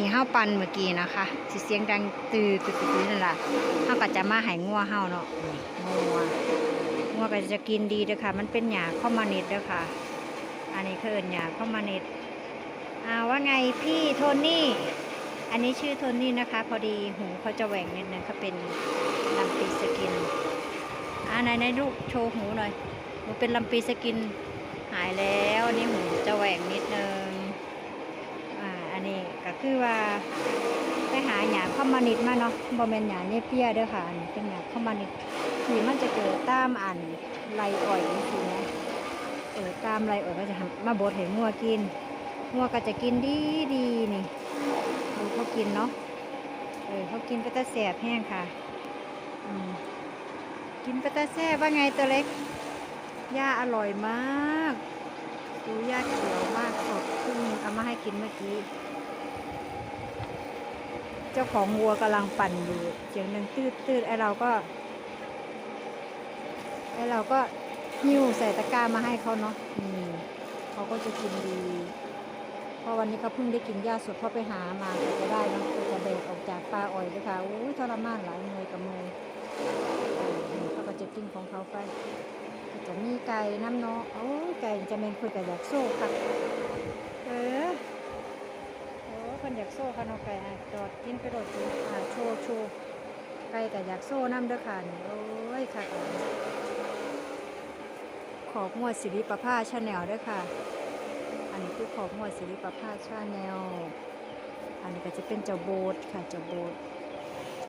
ที่เฮาปั่นเมื่อกี้นะคะสิเสียงดังตือตือตือนั่นล่ะเฮาก็จะมาให้งัวเฮาเนาะงัวงัวก็จะกินดีเด้อค่ะ มันเป็นหญ้าข้าวมานิดเด้อค่ะ อันนี้คือหญ้าข้าวมานิดอ่าว่าไงพี่โทนี่อันนี้ชื่อโทนี่นะคะ พอดีหูเขาจะแหว่งนิดนึงเขาเป็นลำปีสกินอ่าไหนไหนลูกโชว์หูหน่อยหนูเป็นลำปีสกินหายแล้วนี่หูจะแหว่งนิดนึง คือว่าไปหาหยาข้าวมานิดมาเนาะบอมเมนหยาเนี้ยเปียเด้อค่ะอันนี้เป็นหยาข้าวมานิดที่มันจะเกิดตามอันไรอ่อยนี่สินะเออตามไรอ่อยก็จะทำมาบดให้งัวกินงัวก็จะกินดีดีนี่ดูเขากินเนาะเออเขากินก็จะแสบแห้งค่ะอืมกินก็จะแซ่บว่าไงตัวเล็กย่าอร่อยมากดูย่าเขียวมากสดเพิ่งเอามาให้กินเมื่อกี้ จ้าของวัวกำลังปั่นอยู่เสียงดังตืดตืดไอเราก็ไอเราก็หิ้วใส่ตะกร้ามาให้เขาเนาะอืมเขาก็จะกินดี เพราะวันนี้เขาเพิ่งได้กินหญ้าสดเพราะไปหามาก็จะได้เนาะก็จะเบรกออกจากปลาอ่อยด้วยค่ะอู้ยทรมานหลายเมยกับเมยเอเขาก็จะกินของเขาไปจะมีไก่น้ำเนาะโอ้ยไก่จะเป็นคุยกับอยากโซ่ค่ะเออโอ้คนอยากโซ่ค่ะเนาะไก่อะจอด กินไปโดดกินอะโชว์โชว์ไก่กับอยากโซ่น้ำเด้อค่ะนี่โอ้ยค่ะ ขอบงวดสิริประภาชาแนลด้วยค่ะ อันนี้คือขอบงวดสิริประภาชาแนลอันนี้ก็จะเป็นเจ้าโบสค่ะเจ้าโบส